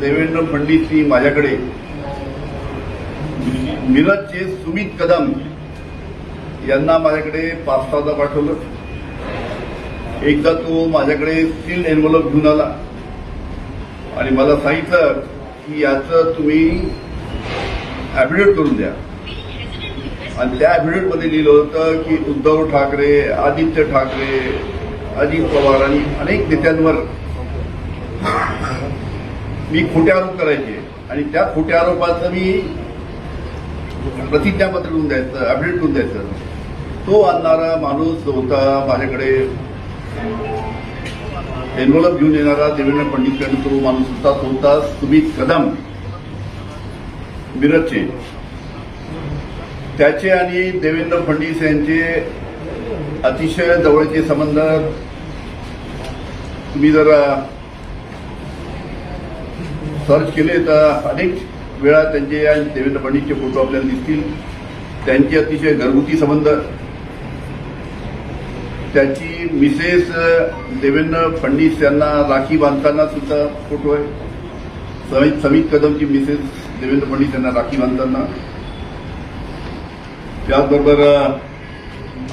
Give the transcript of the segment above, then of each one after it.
देवेंद्र फडणवीसनी माझ्याकडे. मिरजचे सुमित कदम यांना माझ्याकडे पाच सहादा पाठवलं. एकदा तो माझ्याकडे स्टील एन्व्हलप घेऊन आला. आणि मला सांगितलं की याचं तुम्ही ॲफिडेविट करून द्या. आणि त्या ॲफिडेटमध्ये लिहिलं होतं की उद्धव ठाकरे आदित्य ठाकरे अजित पवार आणि अनेक नेत्यांवर मी खोटे आरोप करायचे. आणि त्या खोट्या आरोपाचं मी प्रतिज्ञापत्र लिहून द्यायचं अपडेट लिहून द्यायचं. तो आणणारा माणूस होता माझ्याकडे एन्व्हलप घेऊन येणारा देवेंद्र फडणवीस तो माणूस होता तो होता सुमित कदम मिरजचे. त्याचे आणि देवेंद्र फडणवीस यांचे अतिशय जवळचे संबंध तुम्ही जरा सर्च केले तर अनेक वेळा त्यांचे या देवेंद्र फडणवीसचे फोटो आपल्याला दिसतील. त्यांचे अतिशय घरगुती संबंध. त्याची मिसेस देवेंद्र फडणवीस यांना राखी बांधताना सुद्धा फोटो आहे. समित कदमची मिसेस देवेंद्र फडणवीस यांना राखी बांधताना. त्याचबरोबर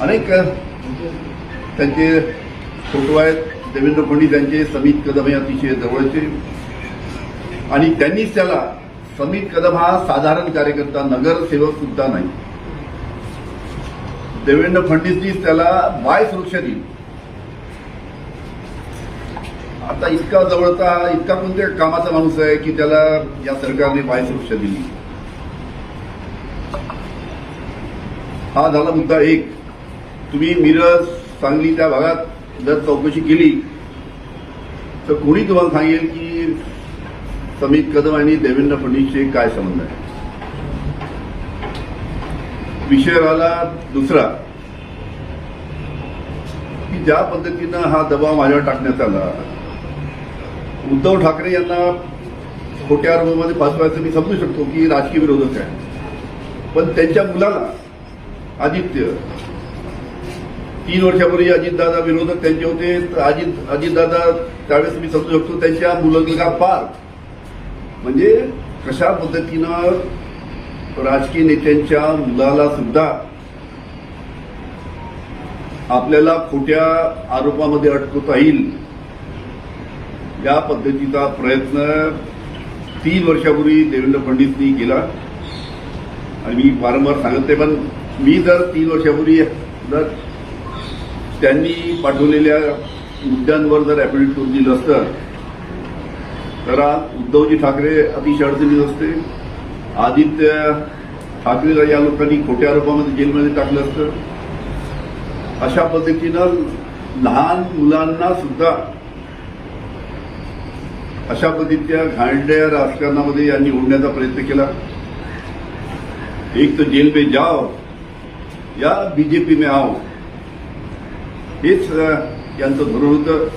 अनेक त्यांचे फोटो आहेत. देवेंद्र फडणवीस यांचे समित कदम हे अतिशय जवळचे. आणि त्यांनीच त्याला समित कदम हा साधारण कार्यकर्ता नगरसेवक सुद्धा नाही. देवेंद्र फडणवीसनीच त्याला बाय सुरक्षा दिली. आता इतका जवळचा इतका कोणत्या कामाचा माणूस आहे की त्याला या सरकारने बाय सुरक्षा दिली? हा झाला मुद्दा एक. तुम्ही मिरज सांगली त्या भागात जर चौकशी केली तर कोणी तुम्हाला सांगेल की समित कदम आणि देवेंद्र फडणवीसचे काय संबंध आहे? विषय राहिला दुसरा. की ज्या पद्धतीनं हा दबाव माझ्यावर टाकण्यात आला उद्धव ठाकरे यांना खोट्या आरोपामध्ये फसवायचं मी समजू शकतो की राजकीय विरोधक आहे पण त्यांच्या मुलाला आदित्य तीन वर्षापूर्वी अजितदादा विरोधक त्यांचे होते. अजित अजितदादा त्यावेळेस मी समजू शकतो त्यांच्या मुलगा पार म्हणजे कशा पद्धतीनं राजकीय नेत्यांच्या मुलाला सुद्धा आपल्याला खोट्या आरोपामध्ये अटकवता येईल या पद्धतीचा प्रयत्न तीन वर्षापूर्वी देवेंद्र फडणवीसनी केला. आणि मी वारंवार सांगते पण मी जर तीन वर्षापूर्वी जर त्यांनी पाठवलेल्या मुद्द्यांवर जर ॲफिडेविट करून दिलं असतं करा उद्धवजी ठाकरे अतिशय अडचणीत असते. आदित्य ठाकरेला या लोकांनी खोट्या आरोपामध्ये जेलमध्ये टाकलं असतं. अशा पद्धतीनं लहान मुलांना सुद्धा अशा पद्धतीच्या घाणड्या राजकारणामध्ये यांनी ओढण्याचा प्रयत्न केला. एक तर जेल में जाओ या बीजेपी में आओ. हेच यांचं धोरण होतं.